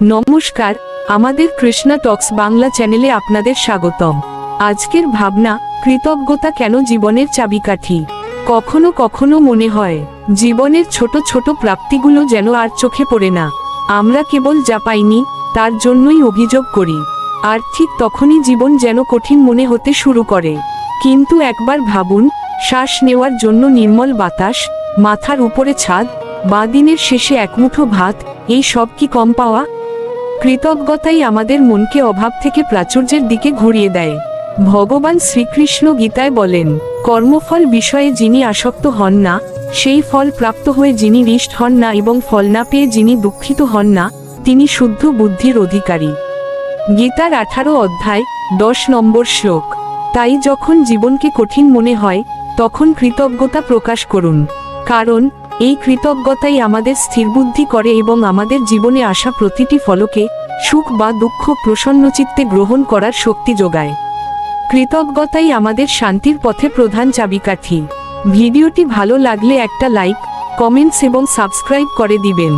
নমস্কার, আমাদের কৃষ্ণা টক্স বাংলা চ্যানেলে আপনাদের স্বাগতম। আজকের ভাবনা, কৃতজ্ঞতা কেন জীবনের চাবিকাঠি? কখনো কখনো মনে হয়, জীবনের ছোট ছোট প্রাপ্তিগুলো যেন আর চোখে পড়ে না। আমরা কেবল যা পাইনি, তার জন্যই অভিযোগ করি। আর ঠিক তখনই জীবন যেন কঠিন মনে হতে শুরু করে। কিন্তু একবার ভাবুন, শ্বাস নেওয়ার জন্য নির্মল বাতাস, মাথার উপরে ছাদ, বা দিনের শেষে একমুঠো ভাত, এই সব কি কম পাওয়া? কৃতজ্ঞতাই আমাদের মনকে অভাব থেকে প্রাচুর্যের দিকে ঘুরিয়ে দেয়। ভগবান শ্রীকৃষ্ণ গীতায় বলেন, কর্মফল বিষয়ে যিনি আসক্ত হন না, সেই ফল প্রাপ্ত হয়ে যিনি হৃষ্ট হন না এবং ফল না পেয়ে যিনি দুঃখিত হন না, তিনি শুদ্ধ বুদ্ধির অধিকারী। গীতার আঠারো অধ্যায়, দশ নম্বর শ্লোক। তাই যখন জীবনকে কঠিন মনে হয়, তখন কৃতজ্ঞতা প্রকাশ করুন। কারণ এই কৃতজ্ঞতাই আমাদের স্থিরবুদ্ধি করে এবং আমাদের জীবনে আসা প্রতিটি ফলকে সুখ বা দুঃখ প্রসন্নচিত্তে গ্রহণ করার শক্তি যোগায়। কৃতজ্ঞতাই আমাদের শান্তির পথে প্রধান চাবিকাঠি। ভিডিওটি ভালো লাগলে একটা লাইক, কমেন্টস এবং সাবস্ক্রাইব করে দিবেন।